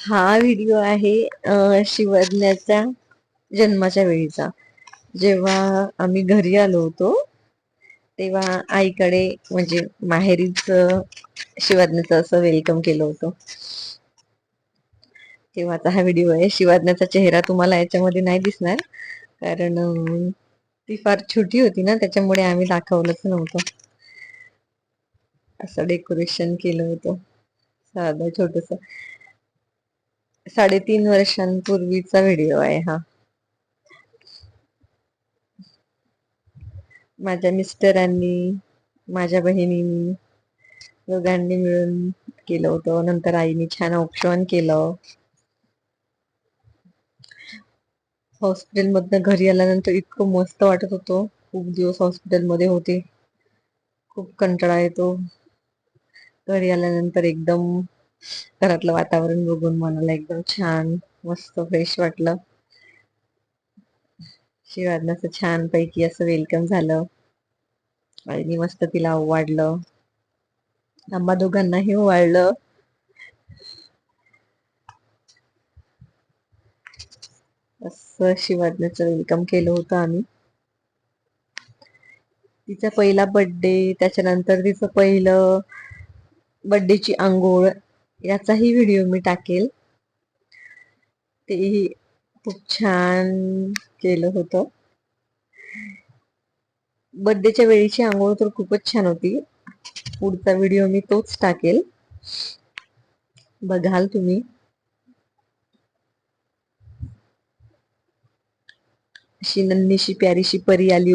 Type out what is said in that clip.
हा व्हिडिओ आहे शिवण्याच्या जन्माच्या वेळीचा. जेव्हा आम्ही घरी आलो होतो तेव्हा आईकडे म्हणजे माहेरीच शिवाज्ञाचं असं वेलकम केलं होतं. तेव्हाचा हा व्हिडिओ आहे. शिवाज्ञाचा चेहरा तुम्हाला याच्यामध्ये नाही दिसणार कारण ती फार छोटी होती ना त्याच्यामुळे आम्ही दाखवलंच नव्हतं. असं डेकोरेशन केलं होतं. साधं छोटस. साडेतीन वर्षांपूर्वीचा व्हिडिओ आहे हा. माझ्या मिस्टरांनी माझ्या बहिणींनी दोघांनी मिळून केलं होतं. नंतर आईने छान औक्षण केलं. हॉस्पिटलमधनं घरी आल्यानंतर इतकं मस्त वाटत होतं. खूप दिवस हॉस्पिटलमध्ये होते. खूप कंटाळा येतो. घरी आल्यानंतर एकदम घरातलं वातावरण बघून मनाला एकदम छान मस्त फ्रेश वाटलं. शिवाज्ञाचं छान पैकी असं वेलकम झालं. आणि मस्त तिला ओवाडलं आम्हा दोघांनाही ओवाळलं. असं शिवाजनाचं वेलकम केलं होतं आम्ही. तिचा पहिला बर्थडे त्याच्यानंतर तिचं पहिलं बर्थडेची आंघोळ याचाही व्हिडिओ मी टाकेल. तेही खूप छान केलं होतं. बर्थडेच्या वेळीची आंघोळ तर खूपच छान होती. पुढचा व्हिडिओ मी तोच टाकेल. बघाल तुम्ही. अशी नन्नीशी प्यारीशी परी आली